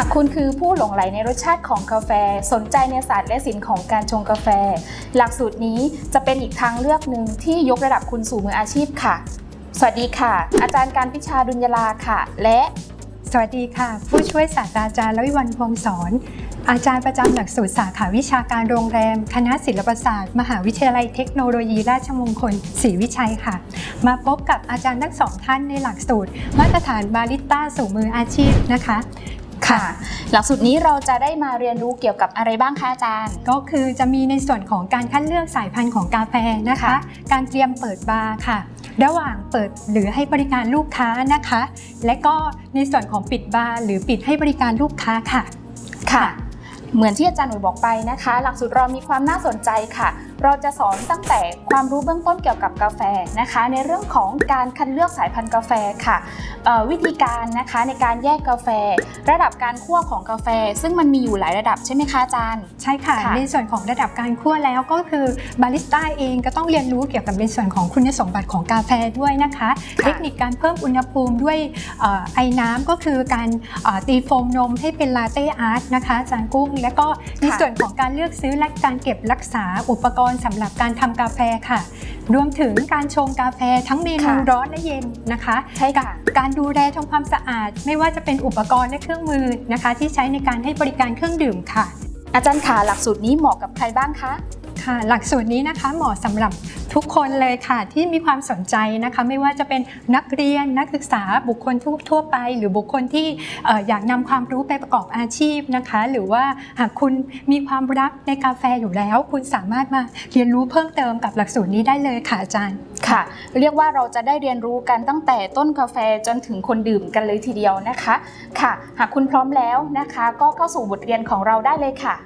ากคุณคือผู้หลงไหลในรสชาติของกาแฟ สนใจในศาสตร์และศิลป์ของการชงกาแฟ หลักสูตรนี้จะเป็นอีกทางเลือกหนึ่งที่ยกระดับคุณสู่มืออาชีพค่ะ สวัสดีค่ะ อาจารย์การพิชาดุลยลาค่ะ และสวัสดีค่ะ ผู้ช่วยศาสตราจารย์ลวิวันพงศรอาจารย์ประจำหลักสูตรสาขาวิชาการโรงแรม คณะศิลปศาสตร์ มหาวิทยาลัยเทคโนโลยีราชมงคลศรีวิชัยค่ะ มาพบกับอาจารย์ทั้งสองท่านในหลักสูตร มาตรฐานบาริสต้าสู่มืออาชีพนะคะ ค่ะ หลักสูตรนี้เราจะได้มาเรียนรู้เกี่ยวกับอะไรบ้างคะอาจารย์ ก็คือจะมีในส่วนของการคัดเลือกสายพันธุ์ของกาแฟนะคะค่ะการเตรียมเปิดบาร์ค่ะ ระหว่างเปิดหรือให้บริการลูกค้านะคะ และก็ในส่วนของปิดบาร์หรือปิดให้บริการลูกค้าค่ะ ค่ะ เหมือนที่อาจารย์หนุ่ยบอกไปนะคะ หลักสูตรเรามีความน่าสนใจค่ะ เราจะสอนตั้งแต่ความรู้เบื้องต้นเกี่ยวกับกาแฟนะคะ ในเรื่องของการคัดเลือกสายพันธุ์กาแฟค่ะเอ่อวิธีการนะคะในการแยกกาแฟ ระดับการคั่วของกาแฟ ซึ่งมันมีอยู่หลายระดับใช่ไหมคะอาจารย์ใช่ค่ะค่ะในส่วนของระดับการคั่วแล้วก็คือบาริสต้าเองก็ต้องเรียนรู้เกี่ยวกับในส่วนของคุณสมบัติของกาแฟด้วยนะคะค่ะเทคนิคการเพิ่มอุณหภูมิด้วยเอ่อไอ้น้ำก็คือการเอ่อตีโฟมนมให้เป็นลาเต้อาร์ตนะคะอาจารย์กุ้ง และก็ในส่วนของการเลือกซื้อและการเก็บรักษาอุปกรณ์สำหรับการทำกาแฟค่ะ รวมถึงการชงกาแฟทั้งเมนูค่ะร้อนและเย็นนะคะใช่ค่ะการดูแลทำความสะอาด ไม่ว่าจะเป็นอุปกรณ์และเครื่องมือนะคะ ที่ใช้ในการให้บริการเครื่องดื่มค่ะ อาจารย์ขาหลักสูตรนี้เหมาะกับใครบ้างคะ ค่ะหลักสูตรนี้นะคะเหมาะสำหรับทุกคนเลยค่ะ ที่มีความสนใจนะคะ ไม่ว่าจะเป็นนักเรียนนักศึกษาบุคคลทั่วทั่วไป หรือบุคคลที่อออยากนำความรู้ไปประกอบอาชีพนะคะ หรือว่าหากคุณมีความรักในกาแฟอยู่แล้ว คุณสามารถมาเรียนรู้เพิ่มเติมกับหลักสูตรนี้ได้เลยค่ะอาจารย์ค่ะ เรียกว่าเราจะได้เรียนรู้กันตั้งแต่ต้นกาแฟจนถึงคนดื่มกันเลยทีเดียวนะคะค่ะ หากคุณพร้อมแล้วนะคะ ก็เข้าสู่บทเรียนของเราได้เลยค่ะ